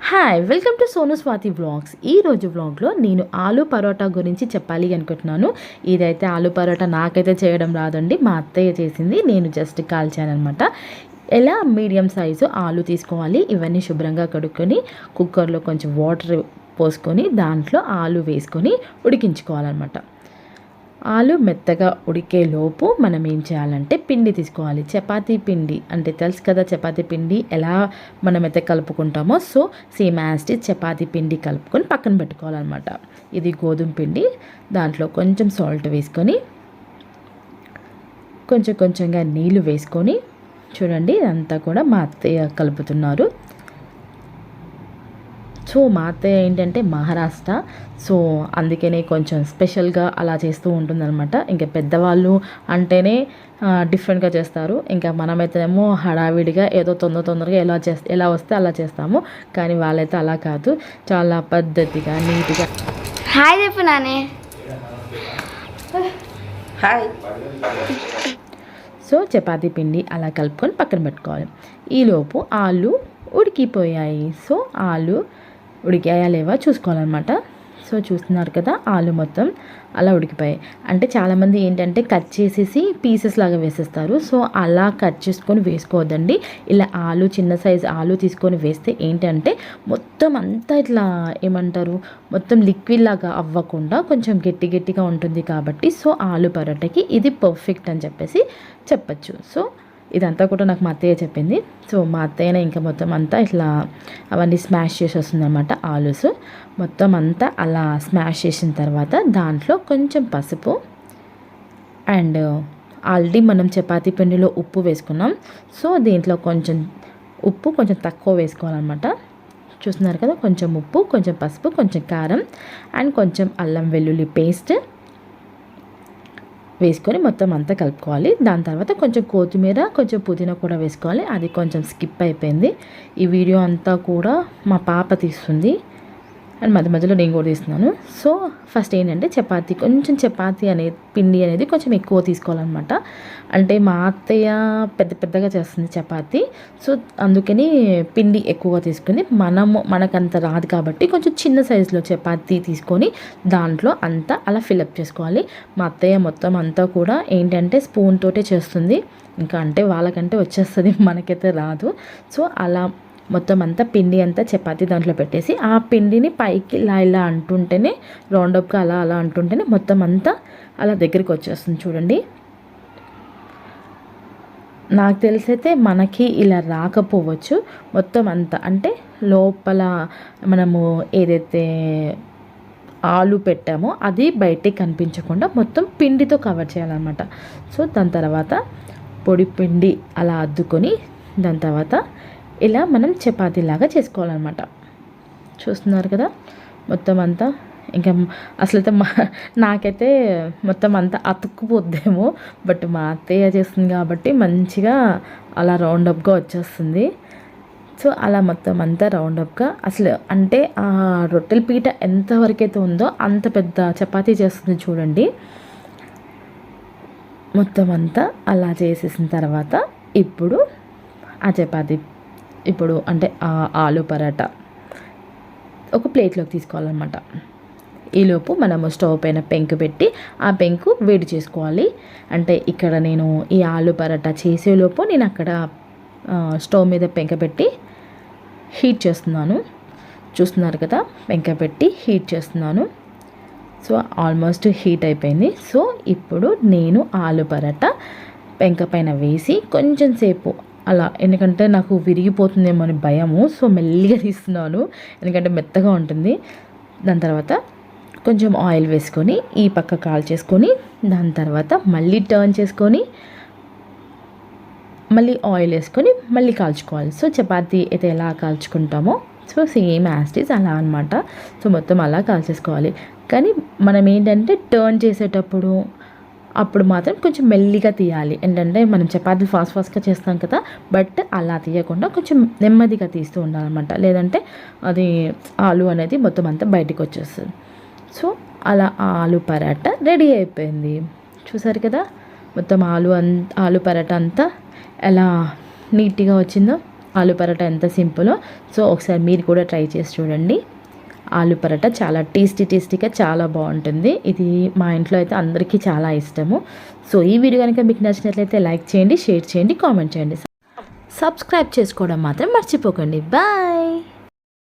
Hi welcome to Sonu Swati vlogs ఈ రోజు వ్లాగ్లో నేను ఆలు పరోటా గురించి చెప్పాలి అనుకుంటున్నాను. ఇదైతే ఆలు పరోటా నాకైతే చేయడం రాదండి. మా అత్తయ్య చేసింది. నేను జస్ట్ కాల్చాను అనమాట ఎలా మీడియం సైజు ఆలు తీసుకోవాలి? ఇవన్నీ శుభ్రంగా కడుక్కొని కుక్కర్లో కొంచెం వాటర్ పోసుకొని దాంట్లో ఆలు వేసుకొని ఉడికించుకోవాలన్నమాట. ఆలు మెత్తగా ఉడికేలోపు మనం ఏం చేయాలంటే పిండి తీసుకోవాలి. చపాతీ పిండి అంటే తెలుసు కదా చపాతీ పిండి ఎలా మనం అయితే కలుపుకుంటామో సో సేమ్ యాస్టి చపాతీ పిండి కలుపుకొని పక్కన పెట్టుకోవాలన్నమాట. ఇది గోధుమ పిండి దాంట్లో కొంచెం సాల్ట్ వేసుకొని కొంచెం కొంచెంగా నీళ్ళు వేసుకొని చూడండి ఇదంతా కూడా మా అత్తయ్య కలుపుతున్నారు. సో మా అత్తయ్య ఏంటంటే మహారాష్ట్ర. సో అందుకనే కొంచెం స్పెషల్గా అలా చేస్తూ ఉంటుందన్నమాట. ఇంకా పెద్దవాళ్ళు అంటేనే డిఫరెంట్గా చేస్తారు. ఇంకా మనమైతేనేమో హడావిడిగా ఏదో తొందర తొందరగా ఎలా చేస్తే ఎలా వస్తే అలా చేస్తాము. కానీ వాళ్ళైతే అలా కాదు. చాలా పద్ధతిగా నీట్గా. హాయ్ చెప్పు నానే. హాయ్. సో చపాతీ పిండి అలా కలుపుకొని పక్కన పెట్టుకోవాలి. ఈలోపు ఆలు ఉడికిపోయాయి. సో ఆలు ఉడికాయా లేవా చూసుకోవాలన్నమాట. సో చూస్తున్నారు కదా ఆలు మొత్తం అలా ఉడికిపోయాయి. అంటే చాలామంది ఏంటంటే కట్ చేసేసి పీసెస్ లాగా వేసేస్తారు. సో అలా కట్ చేసుకొని వేసుకోవద్దండి. ఇలా ఆలు చిన్న సైజ్ ఆలు తీసుకొని వేస్తే ఏంటంటే మొత్తం అంతా ఇట్లా ఏమంటారు? మొత్తం లిక్విడ్ లాగా అవ్వకుండా కొంచెం గట్టి గట్టిగా ఉంటుంది కాబట్టి సో ఆలు పరోటాకి ఇది పర్ఫెక్ట్ అని చెప్పేసి చెప్పచ్చు. సో ఇదంతా కూడా నాకు మా అత్తయ్య చెప్పింది. సో మా అత్తయ్యనే ఇంకా మొత్తం అంతా ఇట్లా అవన్నీ స్మాష్ చేసి అనమాట ఆలూస్. మొత్తం అంతా అలా స్మాష్ చేసిన తర్వాత దాంట్లో కొంచెం పసుపు అండ్ ఆల్రెడీ మనం చపాతీ పిండిలో ఉప్పు వేసుకున్నాం. సో దీంట్లో కొంచెం ఉప్పు కొంచెం తక్కువ వేసుకోవాలన్నమాట. చూస్తున్నారు కదా కొంచెం ఉప్పు కొంచెం పసుపు కొంచెం కారం అండ్ కొంచెం అల్లం వెల్లుల్లి పేస్ట్. వేసుకొని మొత్తం అంతా కలుపుకోవాలి. దాని తర్వాత కొంచెం కొత్తిమీర కొంచెం పుదీనా కూడా వేసుకోవాలి. అది కొంచెం స్కిప్ అయిపోయింది. ఈ వీడియో అంతా కూడా మా పాప తీస్తుంది. అండ్ మధ్య మధ్యలో నేను కూడా తీస్తున్నాను. సో ఫస్ట్ ఏంటంటే చపాతి కొంచెం చపాతి అనేది పిండి అనేది కొంచెం ఎక్కువ తీసుకోవాలన్నమాట. అంటే మా అత్తయ్య పెద్ద పెద్దగా చేస్తుంది చపాతి. సో అందుకని పిండి ఎక్కువగా తీసుకుంది. మనము మనకంత రాదు కాబట్టి కొంచెం చిన్న సైజులో చపాతీ తీసుకొని దాంట్లో అంతా అలా ఫిలప్ చేసుకోవాలి. మా అత్తయ్య మొత్తం అంతా కూడా ఏంటంటే స్పూన్ తోటే చేస్తుంది. ఇంకా అంటే వాళ్ళకంటే వచ్చేస్తుంది మనకైతే రాదు. సో అలా మొత్తం అంతా పిండి అంతా చపాతి దాంట్లో పెట్టేసి ఆ పిండిని పైకి ఇలా ఇలా అంటుంటేనే రౌండప్గా అలా అలా అంటుంటేనే మొత్తం అంతా అలా దగ్గరికి వచ్చేస్తుంది చూడండి. నాకు తెలిసైతే మనకి ఇలా రాకపోవచ్చు. మొత్తం అంతా అంటే లోపల మనము ఏదైతే ఆలు పెట్టామో అది బయటికి కనిపించకుండా మొత్తం పిండితో కవర్ చేయాలన్నమాట. సో దాని తర్వాత పొడి పిండి అలా అద్దుకొని దాని తర్వాత ఇలా మనం చపాతీలాగా చేసుకోవాలన్నమాట. చూస్తున్నారు కదా? మొత్తం అంతా ఇంకా అసలైతే మా నాకైతే మొత్తం అంతా అతుక్కుపోద్దేమో బట్ మా అత్తయ్య చేస్తుంది కాబట్టి మంచిగా అలా రౌండప్గా వచ్చేస్తుంది. సో అలా మొత్తం అంతా రౌండప్గా అసలు అంటే ఆ రొట్టెల పీట ఎంతవరకు అయితే ఉందో అంత పెద్ద చపాతీ చేస్తుంది చూడండి. మొత్తం అంతా అలా చేసేసిన తర్వాత ఇప్పుడు ఆ చపాతీ ఇప్పుడు అంటే ఆలు పరాటా ఒక ప్లేట్లోకి తీసుకోవాలన్నమాట. ఈలోపు మనము స్టవ్ పైన పెంకు పెట్టి ఆ పెంకు వేడి చేసుకోవాలి. అంటే ఇక్కడ నేను ఈ ఆలు పరాటా చేసేలోపు నేను అక్కడ స్టవ్ మీద పెంక పెట్టి హీట్ చేస్తున్నాను. చూస్తున్నారు కదా పెంక పెట్టి హీట్ చేస్తున్నాను. సో ఆల్మోస్ట్ హీట్ అయిపోయింది. సో ఇప్పుడు నేను ఆలు పరాటా పెంక పైన వేసి కొంచెం సేపు అలా ఎందుకంటే నాకు విరిగిపోతుందేమో అని భయము. సో మెల్లిగా తీస్తున్నాను. ఎందుకంటే మెత్తగా ఉంటుంది. దాని తర్వాత కొంచెం ఆయిల్ వేసుకొని ఈ పక్క కాల్ చేసుకొని దాని తర్వాత మళ్ళీ టర్న్ చేసుకొని మళ్ళీ ఆయిల్ వేసుకొని మళ్ళీ కాల్చుకోవాలి. సో చపాతీ అయితే ఎలా కాల్చుకుంటామో సో సేమ్ యాస్టీస్ అలా అనమాట సో మొత్తం అలా కాల్చేసుకోవాలి. కానీ మనం ఏంటంటే టర్న్ చేసేటప్పుడు అప్పుడు మాత్రం కొంచెం మెల్లిగా తీయాలి. ఏంటంటే మనం చపాతీలు ఫాస్ట్ ఫాస్ట్గా చేస్తాం కదా బట్ అలా తీయకుండా కొంచెం నెమ్మదిగా తీస్తూ ఉండాలన్నమాట. లేదంటే అది ఆలు అనేది మొత్తం అంతా బయటకు వచ్చేస్తుంది. సో అలా ఆలు పరాట రెడీ అయిపోయింది. చూసారు కదా మొత్తం ఆలు అన్ ఆలు పరాట అంతా ఎలా నీట్గా వచ్చిందో ఆలు పరోటా ఎంత సింపులో. సో ఒకసారి మీరు కూడా ట్రై చేసి చూడండి. ఆలు పరోటా చాలా టేస్టీ టేస్టీగా చాలా బాగుంటుంది. ఇది మా ఇంట్లో అయితే అందరికీ చాలా ఇష్టము. సో ఈ వీడియో కనుక మీకు నచ్చినట్లయితే లైక్ చేయండి షేర్ చేయండి కామెంట్ చేయండి. సబ్స్క్రైబ్ చేసుకోవడం మాత్రం మర్చిపోకండి. బాయ్!